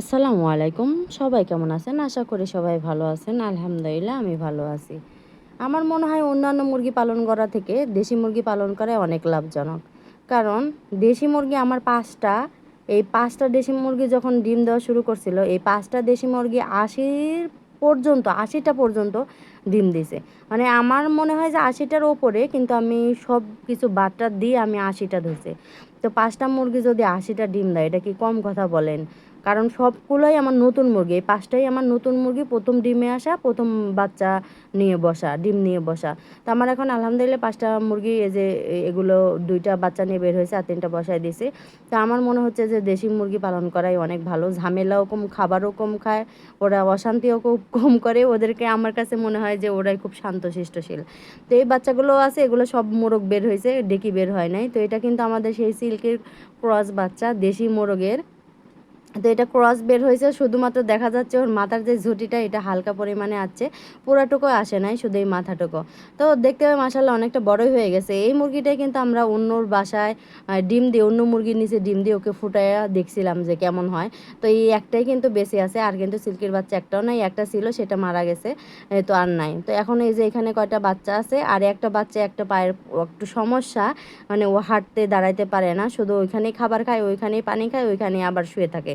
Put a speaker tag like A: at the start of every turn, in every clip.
A: আসসালামু আলাইকুম। সবাই কেমন আছেন? আশা করি সবাই ভালো আছেন। আলহামদুলিল্লাহ, আমি ভালো আছি। আমার মনে হয় অন্যান্য মুরগি পালন করা থেকে দেশি মুরগি পালন করা অনেক লাভজনক। কারণ দেশি মুরগি আমার পাঁচটা, এই পাঁচটা দেশি মুরগি যখন ডিম দেওয়া শুরু করছিল, এই পাঁচটা দেশি মুরগি আশির পর্যন্ত, আশিটা পর্যন্ত ডিম দিছে। মানে আমার মনে হয় যে আশিটার ওপরে, কিন্তু আমি সব কিছু বাট্টা দিয়ে আমি আশিটা ধরছি। তো পাঁচটা মুরগি যদি আশিটা ডিম দেয়, এটা কি কম কথা বলেন? কারণ সবগুলোই আমার নতুন মুরগি। এই পাঁচটাই আমার নতুন মুরগি, প্রথম ডিমে আসা, প্রথম বাচ্চা নিয়ে বসা, ডিম নিয়ে বসা। তো আমার এখন আলহামদুলিল্লাহ পাঁচটা মুরগি, এই যে এগুলো দুইটা বাচ্চা নিয়ে বের হয়েছে আর তিনটা বসায় দিয়েছে। তো আমার মনে হচ্ছে যে দেশি মুরগি পালন করাই অনেক ভালো। ঝামেলাও কম, খাবারও কম খায়, ওরা অশান্তিও খুব কম করে। ওদেরকে আমার কাছে মনে হয় যে ওরাই খুব শান্তশিষ্টশীল। তো এই বাচ্চাগুলো আছে, এগুলো সব মোরগ বের হয়েছে, ডেকি বের হয় নাই। তো এটা কিন্তু আমাদের সেই সিল্কের ক্রস বাচ্চা, দেশি মোরগের। তো এটা ক্রস বের হয়েছে, শুধুমাত্র দেখা যাচ্ছে ওর মাথার যে ঝুঁটিটা, এটা হালকা পরিমাণে আছে। পুরাটুকু আসে নাই, শুধু এই মাথাটুকু। তো দেখতে হবে মাসাল্লাহ অনেকটা বড়ই হয়ে গেছে। এই মুরগিটাই কিন্তু আমরা অন্যর বাসায় ডিম দিয়ে, অন্য মুরগির নিচে ডিম দিয়ে ওকে ফুটাইয়া দেখছিলাম যে কেমন হয়। তো এই একটাই কিন্তু বেশি আছে, আর কিন্তু সিল্কির বাচ্চা একটাও নাই, একটা ছিল, সেটা মারা গেছে তো আর নাই। তো এখন এই যে এখানে কয়টা বাচ্চা আছে, আর একটা বাচ্চা একটা পায়ের একটু সমস্যা মানে ও হাঁটতে দাঁড়াইতে পারে না, শুধু ওইখানেই খাবার খায়, ওইখানেই পানি খায়, ওইখানেই আবার শুয়ে থাকে।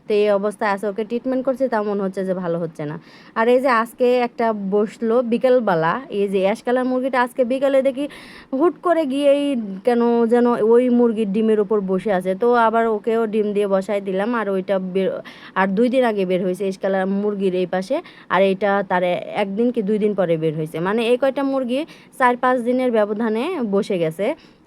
A: তো এই অবস্থায় আছে, ওকে ট্রিটমেন্ট করছে তা মনে হচ্ছে যে ভালো হচ্ছে না। আর এই যে আজকে একটা বসল বিকেলবেলা, এই যে অ্যাশ কালার মুরগিটা আজকে বিকেলে দেখি হুট করে গিয়েই কেন যেন ওই মুরগির ডিমের ওপর বসে আছে। তো আবার ওকেও ডিম দিয়ে বসাই দিলাম, আর ওইটা বের, আর দুই দিন আগে বের হয়েছে অ্যাশ কালার মুরগির এই পাশে, আর এইটা তার একদিন কি দুই দিন পরে বের হয়েছে। মানে এই কয়টা মুরগি চার পাঁচ দিনের ব্যবধানে বসে গেছে,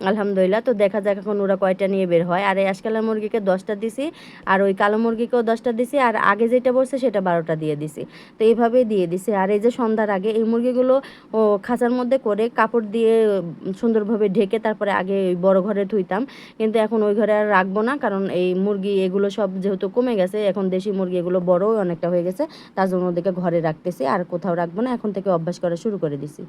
A: আলহামদুলিল্লাহ। তো দেখা যাক এখন ওরা কয়টা নিয়ে বের হয়। আর এই আজকালের মুরগিকে দশটা দিছি, আর ওই কালো মুরগিকেও দশটা দিছি আর আগে যেটা বসছে সেটা বারোটা দিয়ে দিছি। তো এইভাবেই দিয়ে দিছি। আর এই যে সন্ধ্যার আগে এই মুরগিগুলো, ও, খাঁচার মধ্যে করে কাপড় দিয়ে সুন্দরভাবে ঢেকে তারপরে আগে ওই বড় ঘরে ধুইতাম কিন্তু এখন ওই ঘরে আর রাখব না কারণ এই মুরগি এগুলো সব যেহেতু কমে গেছে, এখন দেশি মুরগি এগুলো বড়ও অনেকটা হয়ে গেছে। তার জন্য ওদেরকে ঘরে রাখতেছি আর কোথাও রাখব না। এখন থেকে অভ্যাস করা শুরু করে দিছি।